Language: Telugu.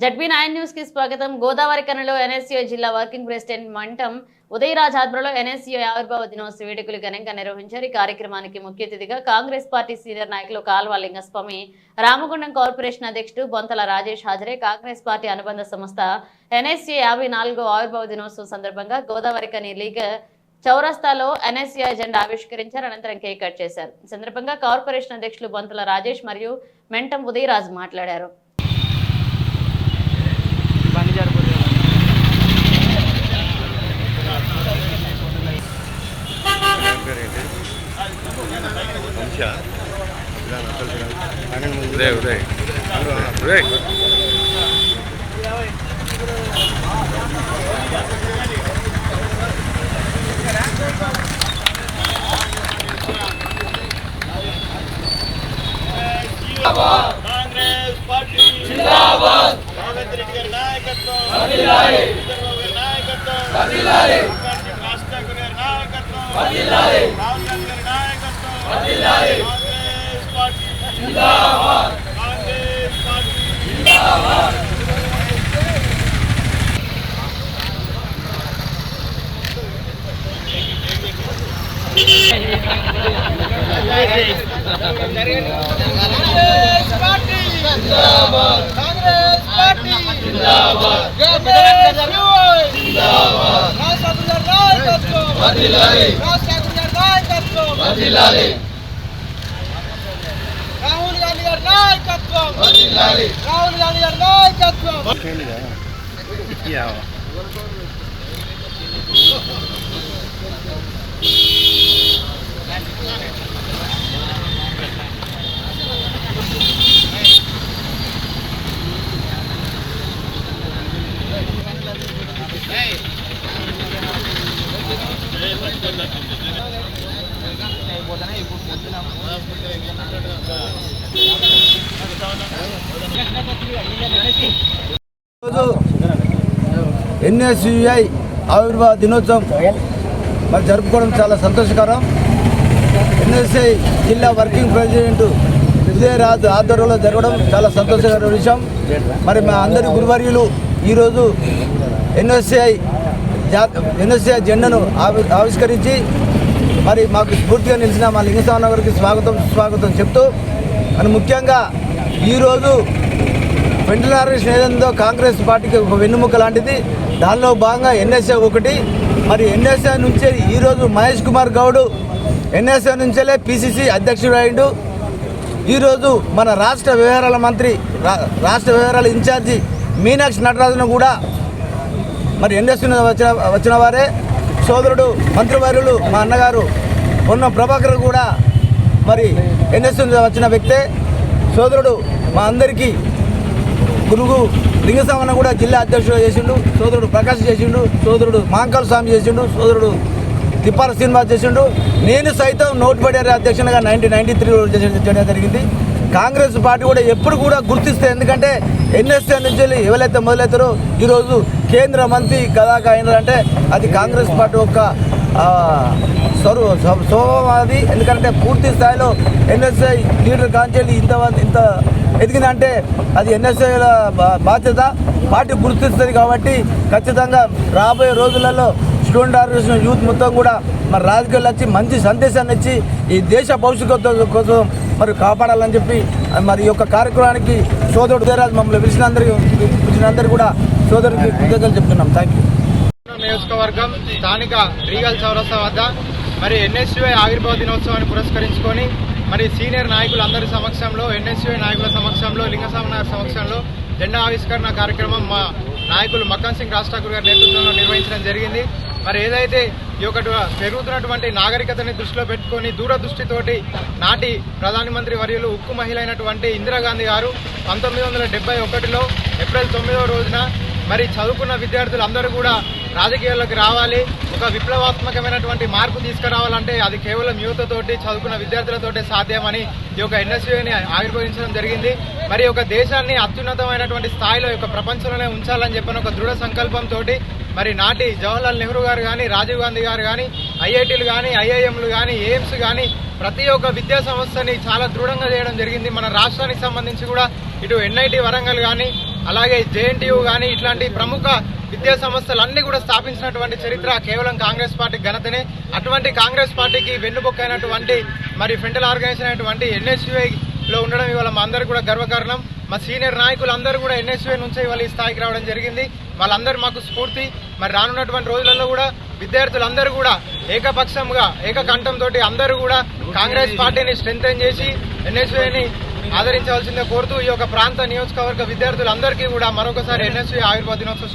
జడ్బీ నైన్ న్యూస్కి స్వాగతం. గోదావరి కన్నలో ఎన్ఎస్యూ జిల్లా వర్కింగ్ ప్రెసిడెంట్ మంటం ఉదయరాజ్ ఆధ్వర్యంలో ఎన్ఎస్యూ ఆవిర్భావ దినోత్సవ వేడుకలు ఘనంగా నిర్వహించారు. ఈ కార్యక్రమానికి ముఖ్య అతిథిగా కాంగ్రెస్ పార్టీ సీనియర్ నాయకులు కాల్వ లింగస్వామి రామగుండం కార్పొరేషన్ అధ్యక్షుడు బొంతల రాజేష్ హాజరే కాంగ్రెస్ పార్టీ అనుబంధ సంస్థ ఎన్ఎస్యూ యాభై నాలుగో ఆవిర్భావ దినోత్సవం సందర్భంగా గోదావరి కని లీగ్ చౌరస్తాలో ఎన్ఎస్సీ జెండా ఆవిష్కరించారు. అనంతరం కేక్ కట్ చేశారు. ఈ సందర్భంగా కార్పొరేషన్ అధ్యక్షులు బొంతల రాజేష్ మరియు మెంటం ఉదయరాజ్ మాట్లాడారు. ఉదయ్ ఉదయ్ ఉదయ్ కాంగ్రెస్ పార్టీ జిందాబాద్ రేవంత్ రెడ్డి గారి నాయకత్వం వర్ధిల్లాలి చంద్రబాబు గారి నాయకత్వం వర్ధిల్లాలి రాజ్ ఠాకూర్ గారి నాయకత్వం వర్ధిల్లాలి రాహుల్ గాంధీ గారి నాయకత్వం వర్ధిల్లాలి కాంగ్రెస్ పార్టీ జిందాబాద్ కాంగ్రెస్ పార్టీ జిందాబాద్ కాంగ్రెస్ పార్టీ జిందాబాద్ కాంగ్రెస్ పార్టీ జిందాబాద్ జిందాబాద్ జిందాబాద్ రాజ్ ఠాకూర్ గారి నాయకత్వం. రాహుల్ గాంధీ గారి నాయకత్వం. వర్ధిల్లాలి రాహుల్ ఎన్ఎస్యుఐ ఆవిర్భావ దినోత్సవం. మరి జరుపుకోవడం చాలా సంతోషకరం. ఎన్ఎస్ఐ జిల్లా వర్కింగ్ ప్రెసిడెంట్ విజయరాజు ఆధ్వర్యంలో జరగడం చాలా సంతోషకరమైన విషయం. మరి మా అందరి గురువర్యులు ఈరోజు ఎన్ఎస్ఐ జా ఎన్ఎస్ఐ జెండాను ఆవి ఆవిష్కరించి మరి మాకు స్ఫూర్తిగా నిలిచిన మా లింగస్వామి గారికి స్వాగతం స్వాగతం చెప్తూ అని ముఖ్యంగా ఈరోజు వెంటనారేషన్ ఏదందో కాంగ్రెస్ పార్టీకి ఒక వెన్నుముక లాంటిది. దానిలో భాగంగా ఎన్ఎస్ఏ ఒకటి మరి ఎన్ఎస్ఏ నుంచే ఈరోజు మహేష్ కుమార్ గౌడ్ ఎన్ఎస్ఏ నుంచేలే పిసిసి అధ్యక్షుడు అయిండు ఈరోజు మన రాష్ట్ర వ్యవహారాల మంత్రి రా- రాష్ట్ర వ్యవహారాల ఇన్ఛార్జి మీనాక్షి నటరాజును కూడా మరి ఎన్ఎస్ఏ వచ్చిన వచ్చిన వారే. సోదరుడు మంత్రివర్యులు మా అన్నగారు ఉన్న ప్రభాకర్ కూడా మరి ఎన్ఎస్ వచ్చిన వ్యక్తే. సోదరుడు మా అందరికీ గురుగు లింగస్వామన్న కూడా జిల్లా అధ్యక్షుడు చేసిండు. సోదరుడు ప్రకాష్ చేసిండు. సోదరుడు మాంకాల స్వామి చేసిండు. సోదరుడు తిప్పాల శ్రీనివాస్ చేసిండు. నేను సైతం నోట్ పడారు అధ్యక్షునిగా నైన్టీన్ నైన్టీ త్రీలో చేయడం జరిగింది. కాంగ్రెస్ పార్టీ కూడా ఎప్పుడు కూడా గుర్తిస్తే ఎందుకంటే ఎన్ఎస్ఏ నుంచి వెళ్ళి ఎవరైతే మొదలవుతారో ఈరోజు కేంద్ర మంత్రి కదాకా అయినారంటే అది కాంగ్రెస్ పార్టీ యొక్క ఆ, స్వరూ అది. ఎందుకంటే పూర్తి స్థాయిలో ఎన్ఎస్ఐ లీడర్ కాంచెల్లి ఇంత ఇంత ఎదిగిందంటే అది ఎన్ఎస్ఐల బాధ్యత. పార్టీ గుర్తిస్తుంది కాబట్టి ఖచ్చితంగా రాబోయే రోజులలో ఇటువంటి ఆర్గనైజేషన్ యూత్ మొత్తం కూడా మరి రాజకీయాలు వచ్చి మంచి సందేశాన్ని ఇచ్చి ఈ దేశ భవిష్యత్తు కోసం మరి కాపాడాలని చెప్పి మరి ఈ యొక్క కార్యక్రమానికి సోదరుడు ఉదయరాజ్ మమ్మల్ని పిలిచినందరికీ పిలిచినందరూ కూడా సోదరుడికి కృతజ్ఞతలు చెప్తున్నాం. థ్యాంక్ యూ నియోజకవర్గం స్థానిక రీగల్ చౌరస్తా వద్ద మరి ఎన్ఎస్యుఐ ఆవిర్భావ దినోత్సవాన్ని పురస్కరించుకొని మరి సీనియర్ నాయకులందరి సమక్షంలో ఎన్ఎస్యుఐ నాయకుల సమక్షంలో లింగస్వామి నాయకుల సమక్షంలో జెండా ఆవిష్కరణ కార్యక్రమం మా నాయకులు మక్కన్ సింగ్ రాజ్ ఠాకూర్ గారి నేతృత్వంలో నిర్వహించడం జరిగింది. మరి ఏదైతే ఈ యొక్క పెరుగుతున్నటువంటి నాగరికతని దృష్టిలో పెట్టుకొని దూరదృష్టితోటి నాటి ప్రధానమంత్రి వర్యులు ఉక్కు మహిళ అయినటువంటి ఇందిరాగాంధీ గారు పంతొమ్మిది వందల డెబ్బై ఒకటిలో ఏప్రిల్ తొమ్మిదవ రోజున మరి చదువుకున్న విద్యార్థులు అందరూ కూడా రాజకీయాల్లోకి రావాలి. ఒక విప్లవాత్మకమైనటువంటి మార్పు తీసుకురావాలంటే అది కేవలం యువతతోటి చదువుకున్న విద్యార్థులతోటే సాధ్యమని ఈ యొక్క ఎన్ఎస్యూని ఆవిర్భవించడం జరిగింది. మరి ఒక దేశాన్ని అత్యున్నతమైనటువంటి స్థాయిలో యొక్క ప్రపంచంలోనే ఉంచాలని చెప్పిన ఒక దృఢ సంకల్పంతో మరి నాటి జవహర్లాల్ నెహ్రూ గారు కానీ రాజీవ్ గాంధీ గారు కానీ ఐఐటీలు కానీ ఐఐఎంలు కానీ ఎయిమ్స్ కానీ ప్రతి ఒక్క విద్యా సంస్థని చాలా దృఢంగా చేయడం జరిగింది. మన రాష్ట్రానికి సంబంధించి కూడా ఇటు ఎన్ఐటి వరంగల్ కానీ అలాగే జేఎన్టీయూ కానీ ఇట్లాంటి ప్రముఖ విద్యా సంస్థలన్నీ కూడా స్థాపించినటువంటి చరిత్ర కేవలం కాంగ్రెస్ పార్టీ ఘనతనే. అటువంటి కాంగ్రెస్ పార్టీకి వెన్నుబొక్కైనటువంటి మరి ఫెంటల్ ఆర్గనైజేషన్ అయినటువంటి ఎన్ఎస్యులో ఉండడం ఇవాళ మా అందరూ కూడా గర్వకారణం. మా సీనియర్ నాయకులు అందరూ కూడా ఎన్ఎస్యుఐ నుంచి ఇవాళ ఈ స్థాయికి రావడం జరిగింది. వాళ్ళందరూ మాకు స్ఫూర్తి. మరి రానున్నటువంటి రోజులలో కూడా విద్యార్థులందరూ కూడా ఏకపక్షంగా ఏకకంఠంతో అందరూ కూడా కాంగ్రెస్ పార్టీని స్ట్రెంగ్ చేసి ఎన్ఎస్యుఐని ఆదరించవలసిందే కోరుతూ ఈ యొక్క ప్రాంత నియోజకవర్గ విద్యార్థులందరికీ కూడా మరొకసారి ఎన్ఎస్వి ఆయుర్వేద దినోత్సవ